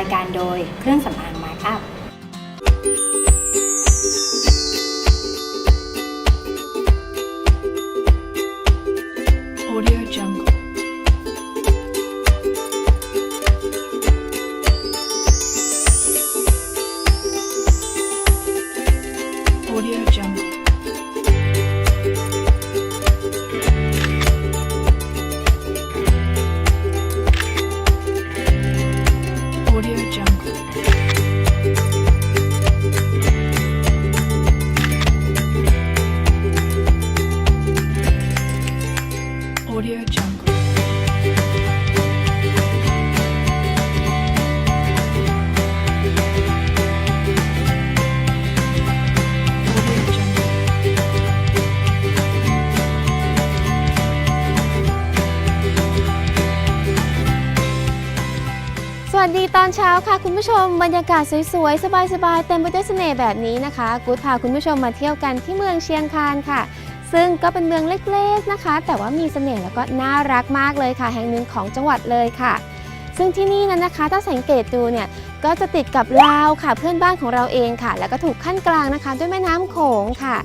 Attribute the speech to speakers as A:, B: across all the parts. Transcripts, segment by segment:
A: รายการโดยเครื่องสำอาง อ
B: นเช้าค่ะคุณผู้ชมบรรยากาศสวยๆ สบายๆ เต็มไปด้วยเสน่ห์แบบนี้นะคะกู๊ดพาคุณผู้ชมมาเที่ยวกันที่เมืองเชียงคานค่ะ ซึ่งก็เป็นเมืองเล็กๆนะคะ แต่ว่ามีเสน่ห์แล้วก็น่ารักมากเลยค่ะ แห่งหนึ่งของจังหวัดเลยค่ะ ซึ่งที่นี่นั้นนะคะ ถ้าสังเกตดูเนี่ยก็จะติดกับลาวค่ะเพื่อนบ้านของเราเองค่ะ แล้วก็ถูกขั้นกลางนะคะ ด้วยแม่น้ำโขงค่ะ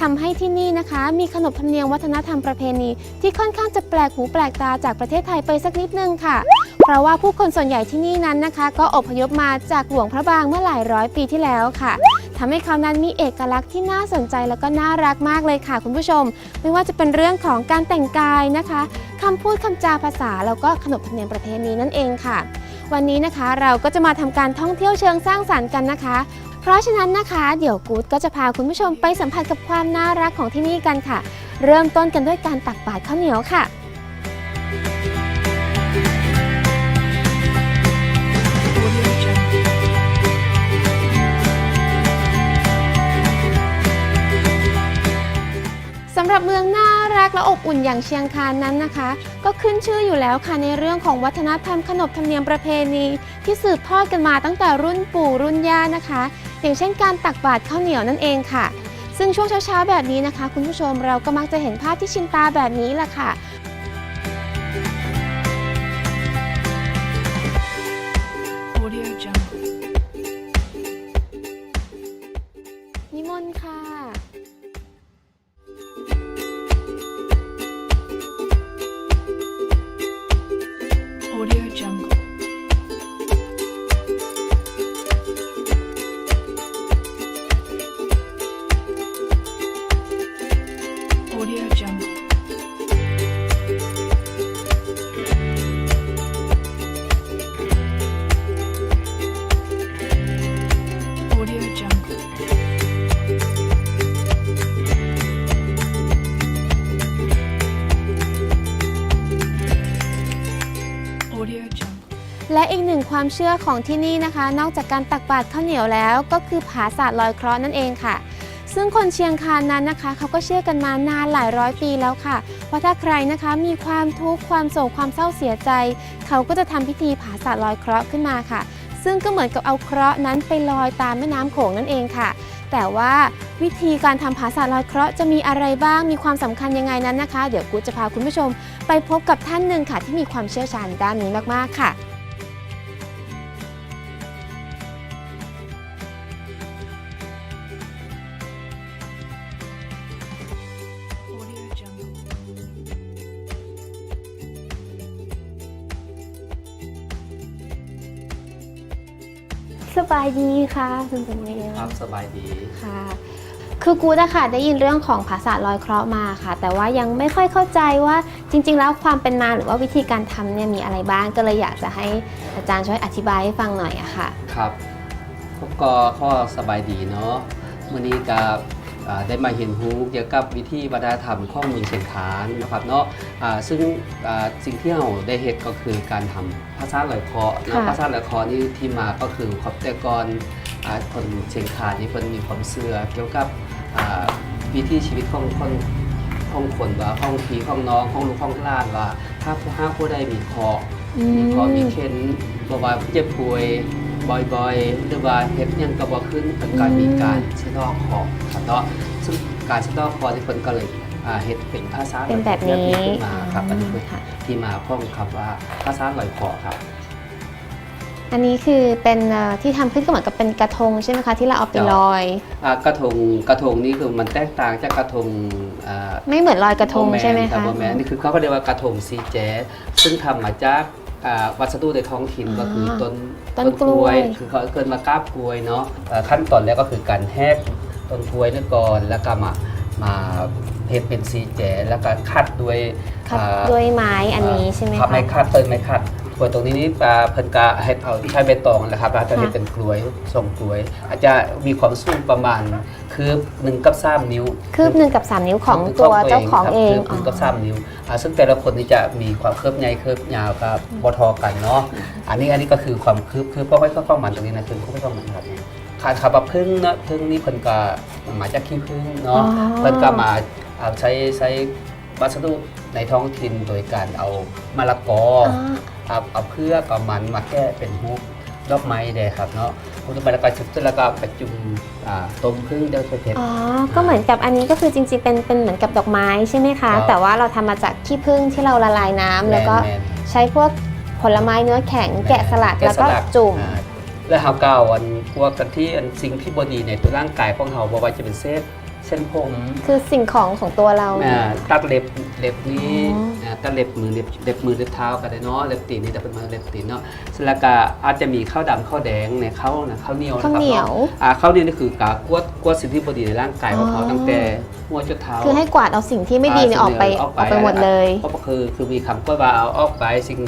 B: ทำให้ที่นี่นะคะ มีขนบธรรมเนียมวัฒนธรรมประเพณี ที่ค่อนข้างจะแปลกหูแปลกตาจากประเทศไทยไปสักนิดนึงค่ะ เพราะว่าผู้คนส่วนใหญ่ที่นี่นั้นนะคะ ก็อพยพมาจากหลวงพระบางเมื่อหลายร้อยปีที่แล้วค่ะทำให้เขานั้นมีเอกลักษณ์ที่น่าสนใจแล้วก็น่ารักมากเลยค่ะ คุณผู้ชม ไม่ว่าจะเป็นเรื่องของการแต่งกายนะคะคำพูดคำจาภาษาแล้วก็ขนบธรรมเนียมประเพณีนั่นเองค่ะ วันนี้นะคะเราก็จะมาทำการท่องเที่ยวเชิงสร้างสรรค์กันนะคะ ราะฉะนั้นนะคะ เดี๋ยวกู๊ดก็จะพาคุณผู้ชมไปสัมผัสกับความน่ารักของที่นี่กันค่ะ เริ่มต้นกันด้วยการตักบาตรข้าวเหนียวค่ะ สำหรับเมืองน่ารักและอบอุ่นอย่างเชียงคานนั้นนะคะ ก็ขึ้นชื่ออยู่แล้วค่ะในเรื่องของวัฒนธรรมขนบธรรมเนียมประเพณี ที่สืบทอดกันมาตั้งแต่รุ่นปู่รุ่นย่านะคะ อย่างเช่นการตักบาตรข้าวเหนียวนั่นเองค่ะ ซึ่งช่วงเช้าๆแบบนี้นะคะ คุณผู้ชมเราก็มักจะเห็นภาพที่ชินตาแบบนี้แหละค่ะ
C: อี
B: กหนึ่งความเชื่อของที่นี่นะคะ นอกจากการตักบาตรข้าวเหนียวแล้ว ก็คือผาศาสตร์ลอยเคราะห์นั่นเองค่ะ ซึ่งคนเชียงคานนั้นนะคะเขาก็เชื่อกันมานานหลายร้อยปีแล้วค่ะว่าถ้าใครนะคะมีความทุกข์ความโศกความเศร้าเสียใจ เขาก็จะทำพิธีผาศาสตร์ลอยเคราะห์ขึ้นมาค่ะ ซึ่งก็เหมือนกับเอาเคราะห์นั้นไปลอยตามแม่น้ำโขงนั่นเองค่ะ แต่ว่าวิธีการทำผาศาสตร์ลอยเคราะห์จะมีอะไรบ้างมีความสำคัญยังไงนั้นนะคะ เดี๋ยวกูจะพาคุณผู้ชม ไปพบกับท่านหนึ่งค่ะ ที่มีความเชี่ยวชาญด้านนี้มากๆค่ะ สบายดีค่ะคุณเป็นไง
D: ครับสบายดี
B: ค่ะ คือกูดอะค่ะได้ยินเรื่องของภาษาลอยเคราะห์มาค่ะ แต่ว่ายังไม่ค่อยเข้าใจว่าจริง ๆ แล้วความเป็นมาหรือว่าวิธีการทำเนี่ยมีอะไรบ้างก็เลยอยากจะให้อาจารย์ช่วยอธิบายให้ฟังหน่อยอะค่ะ
D: ครับพวกก็ข้อสบายดีเนาะมื่อนี้กับอ่า ได้มาเห็นรู้เกี่ยวกับวิธีวัฒนธรรมของเมืองเชียงคานนะครับเนาะอ่าซึ่งอ่าสิ่งที่เราได้เห็นก็คือการทำภาษาลอยคอเนาะ
B: ค่ะ
D: ภาษาลอยคอนี่ที่มาก็คือขอบแต่ก่อนอ่าคนเชียงคานนี่เพิ่นมีความเชื่อเกี่ยวกับอ่าวิถีชีวิตของคนของคนว่าของพี่ของน้องของลูกของหล้านว่าถ้าผู้ห้าผู้ใดมีคอ
B: อื
D: มีคอมีเข็นบ่ว่าเจ็บป่วย บ่อยๆ หรือว่าเฮ็ดหยังก็บ่ขึ้นเพิ่นก็มีการชะลอคอครับเนาะซึ่งการชะลอคอที่เพิ่นก็เลยอ่าเฮ็ดเป็นภาษา
B: เป็นแบบนี้
D: ขึ้นมาครับอันนี้คือ
B: ค่ะ
D: ที่มาของคำว่าภาษาลอยคอครับ
B: อันนี้คือเป็นเอ่อที่ทำขึ้นก็เหมือนกับเป็นกระทงใช่ไหมคะที่เราเอาไป
D: จ้ะ
B: ลอย
D: อ่ากระทงกระทงนี่คือมันแตกต่างจากกระทงอ่า
B: ไม่เหมือนลอยกระทง
D: โบแน
B: ใช่ไหม
D: รับ
B: คะ
D: โบแมนนี่คือเขาก็เรียกว่ากระทงซีแจ๊สซึ่งทำมาจาก อ่าวัสดุในท้องถิ่น
B: อ่า
D: ก็คือต้น
B: ต้นกล้วย
D: คือเขาเกินมากราบกล้วยเนาะเอ่อขั้นตอนแรกก็คือการแหกต้นกล้วยนี่ก่อนแล้วก็มามาเฮ็ดเป็นซีแจ๊สแล้วก็คัดด้วย
B: คัด
D: อ่า
B: ด้วยไม้อันนี้ใช่ไหม
D: ครับ
B: คะ
D: ไม้คัดเติมไม้คัด กล้วยตรงนี้นี่ปลาเพิ่นกะให้เอาใช้ใบตองนะครับแล้วจะเฮ็ด
B: ค่ะ
D: เป็นกล้วยทรงกล้วย อาจจะมีความสูงประมาณคืบหนึ่งกับสามนิ้ว
B: คืบหนึ่งกับ 3 นิ้วของตัวเจ้าของเอง
D: คืบหนึ่งกับสามนิ้วอ่าซึ่งแต่ละคนนี่จะมีความคืบใหญ่คืบยาวกับบทอกันเนาะอันนี้อันนี้ก็คือความคืบคืบก็ไม่เข้ามันตรงนี้นะคือไม่เข้ามันครับขาดขับว่าพึ่งเนาะพึ่งนี่เพิ่นก็มาจากขี้พึ่งเนาะ
B: อ๋อ
D: เพิ่นก็มาเอาใช้ใช้ วัสดุในท้องถิ่นโดยการเอามะละกอ
B: อ๋
D: อ
B: อ
D: เอาเอาเพือกเอามันมาแก้เป็นฮุกดอกไม้เด้ครับเนาะฮุกดอกไม้แล้วก็ชุบเสร็จแล้วก็ไปจุ่มอ่าต้มพึ่งเดี๋ยวไปเผ็ด
B: อ๋อ ก็เหมือนกับอันนี้ก็คือจริงๆ เป็นเป็นเหมือนกับดอกไม้ใช่ไหมคะ
D: ครับ
B: แต่ว่าเราทำมาจากขี้ผึ้งที่เราละลายน้ำแล้วก็
D: ม่น
B: ใช้พวกผลไม้เนื้อแข็ง
D: ๆ
B: แกะสลัด
D: แกะ
B: แล้วก็
D: สลัด
B: จุ่ม
D: อ่าแล้วเฮาก้าวอันพวกกันที่อันสิ่งที่บ่ดีในตัวร่างกายของเฮาบ่ว่าจะเป็นเส้น เส้นผม
B: คือสิ่งของของตัวเรา
D: อ่าตัดเล็บเล็บนี้
B: อ๋ออ่า
D: ตัดเล็บมือเล็บเล็บมือเล็บเท้าก็ได้เนาะเล็บตีนนี่แต่เป็นมาเล็บตีนเนาะเสร็จแล้วก็อาจจะมีข้าวดำข้าวแดงในข้าวนะข้าวเหนียวนะค
B: ข้าว
D: รับ
B: เหนียว
D: เนาะอ่าข้าวเหนียวนี่คือกากกวดกวดสิ่งที่บ่ดีในร่างกายของเขา
B: อ๋อ
D: ตั้งแต่หัวจนเท้า
B: คือให้กวาดเอาสิ่งที่ไม่ดีเนี่ยออกไปออกไปหมดเลย
D: ก็คือคือมีคำก็ว่าเอาออกไปสิ่ง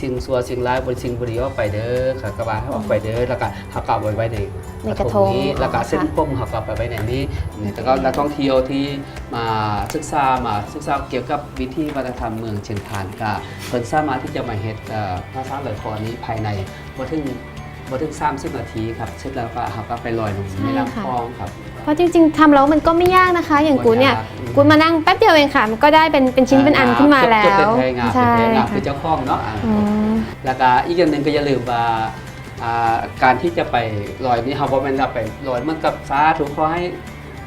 D: สิ่งซัวสิ่งร้ายบนสิ่งบุรีออกไปเด้อค่ะก็ว่าให้ออกไปเด้อแล้วก็เขากลับไว้ไว้ใน
B: ในกระทง
D: นี้แล้วก็
B: อ๋อ
D: เส้น
B: ค่ะ
D: ผมเขากลับไปไว้ในนี้นี่แต่ก็นักท่องเที่ยวที่มาศึกษามาศึกษาเกี่ยวกับวิธีวัฒนธรรมเมืองเชียงคานก็เพิ่นสามารถที่จะมาเฮ็ดเอ่อภาษาลอยคอนี้ภายในบ่ถึงบ่ถึง30นาทีครับเสร็จแล้วก็เขาก็ไปลอยลงในลำคลองครับ
B: เพราะจริง ๆทำแล้วมันก็ไม่ยากนะคะ อย่างกูเนี่ย
D: บ่ยาก
B: กูมานั่งแป๊บเดียวเองค่ะ มันก็ได้เป็นเป็นชิ้นเป็นอันขึ้นมาแล้
D: จบ
B: ว
D: เป็นไทยงาม
B: ใช่
D: เป็นไทยงาม
B: ค่ะ
D: คือเจ้าของเนาะอ่า
B: อืม
D: แล้วก็อีกอย่างหนึ่งก็อย่าลืมว่าอ่าการที่จะไปลอยนี่เขาบอกมันจะไปลอยเหมันกับสาธุขอให้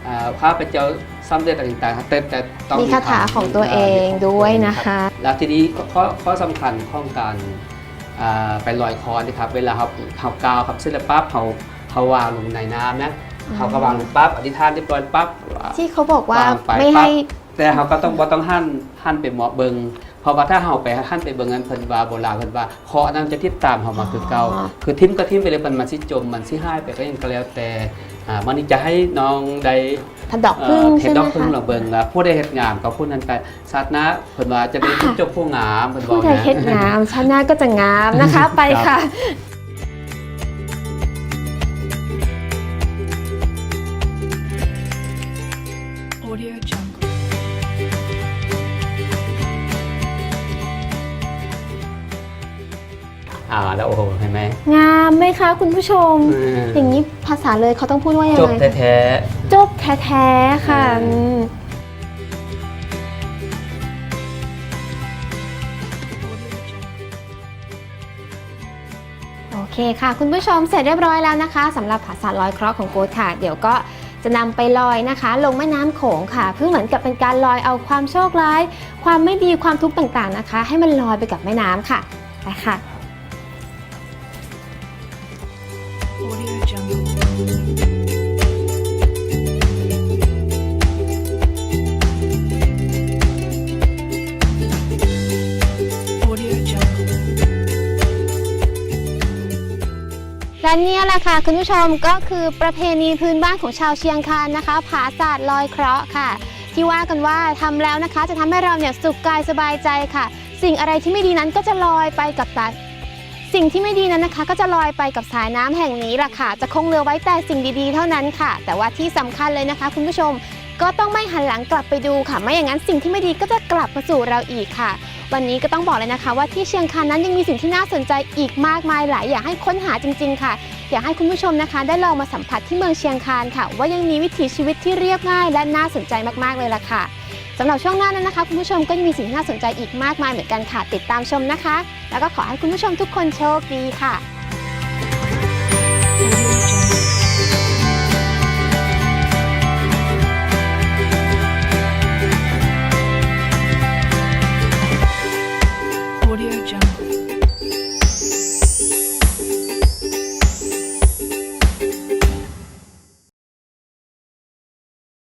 D: อ่าพระพเจ้าสำเร็จอะไรต่างๆแต่แต่ต้อง
B: มีคาถาของตัวเองด้วยนะคะ
D: แล้วทีนี้ข้อข้อสำคัญของการอ่าไปลอยคอนี่ครับ เวลาเขาเขากาวครับเสร็จแล้วปั๊บเขาเขาวางลงในน้ำนะ เขาก็วางลงปั๊บอธิษฐานเรียบร้อยปั๊บ
B: ที่เขาบอกว่าวา
D: งไป
B: ไม่ให้
D: แต่เขาก็ต้องบ่ต้องหั่นหั่นไปเหมาะเบิงเพราะว่าถ้าเขาไปหั่นไปเบิงนั้นเพิ่นว่าโบราณเพิ่นว่าเคอนั้นจะติดตามเขามาคือเก่า
B: อ๋อ
D: คือทิมก็ทิมไปเลยมันมันสิจมมันสิหายไปก็ยังก็แล้วแต่อ่ามันนี่จะให้น้องได้
B: ผัดดอก
D: เอ่
B: พึ่ง
D: อเฮ็
B: ใช่
D: ด
B: ไห
D: ด
B: ม
D: อกพึ่ง
B: คะ
D: เราเบิงแล้วผู้ใดเฮ็ดงามก็ผู้นั้นไปศาสนาเพิ่นว่าจะได้จบผู้งามเพิ่นบอ
B: ผู้
D: ก
B: ใด
D: นะ
B: เฮ็ดงามชาติหน้าก็จะงามนะคะ ไปค่ะ
C: Audio Jungle.
D: อ่าแล้วโอ้โหเห็นไหม
B: งามไหมคะคุณผู้ชม
D: อืม
B: อย่างนี้ภาษาเลยเขาต้องพูดว่ายัง
D: จบ
B: ไง
D: แท้
B: จบแท้ๆค่ะ
D: อืม
B: อืม
C: Audio Jungle.
B: โอเคค่ะ คุณผู้ชมเสร็จเรียบร้อยแล้วนะคะสำหรับภาษาลอยเคราะห์ของโกดค่ะ เดี๋ยวก็ จะนำไปลอยนะคะ ลงแม่น้ำโขงค่ะ เพื่อเหมือนกับเป็นการลอยเอาความโชคร้าย ความไม่ดีความทุกข์ต่างๆนะคะ ให้มันลอยไปกับแม่น้ำค่ะไปค่ะ
C: Audio Jungle.
B: คุณผู้ชมก็คือประเพณีพื้นบ้านของชาวเชียงคานนะคะ ผาศาสตร์ลอยเคราะห์ค่ะ ที่ว่ากันว่าทำแล้วนะคะ จะทำให้เราเนี่ยสุขกายสบายใจค่ะ สิ่งอะไรที่ไม่ดีนั้นก็จะลอยไปกับสายสิ่งที่ไม่ดีนั้นนะคะ ก็จะลอยไปกับสายน้ำแห่งนี้แหละค่ะ จะคงเหลือไว้แต่สิ่งดีๆ เท่านั้นค่ะ แต่ว่าที่สำคัญเลยนะคะ คุณผู้ชมก็ต้องไม่หันหลังกลับไปดูค่ะ ไม่อย่างนั้นสิ่งที่ไม่ดีก็จะกลับมาสู่เราอีกค่ะ วันนี้ก็ต้องบอกเลยนะคะ ว่าที่เชียงคานนั้นยังมีสิ่งที่น่าสนใจอีกมากมายหลายอย่างให้ค้นหาจริง ๆ ค่ะ อยากให้คุณผู้ชมนะคะ ได้ลองมาสัมผัสที่เมืองเชียงคานค่ะ ว่ายังมีวิถีชีวิตที่เรียบง่าย และน่าสนใจมากๆเลยล่ะค่ะสำหรับช่วงหน้านั้นนะคะ คุณผู้ชมก็ยังมีสิ่งที่น่าสนใจอีกมากมายเหมือนกันค่ะติดตามชมนะคะ แล้วก็ขอให้คุณผู้ชมทุกคนโชคดีค่ะ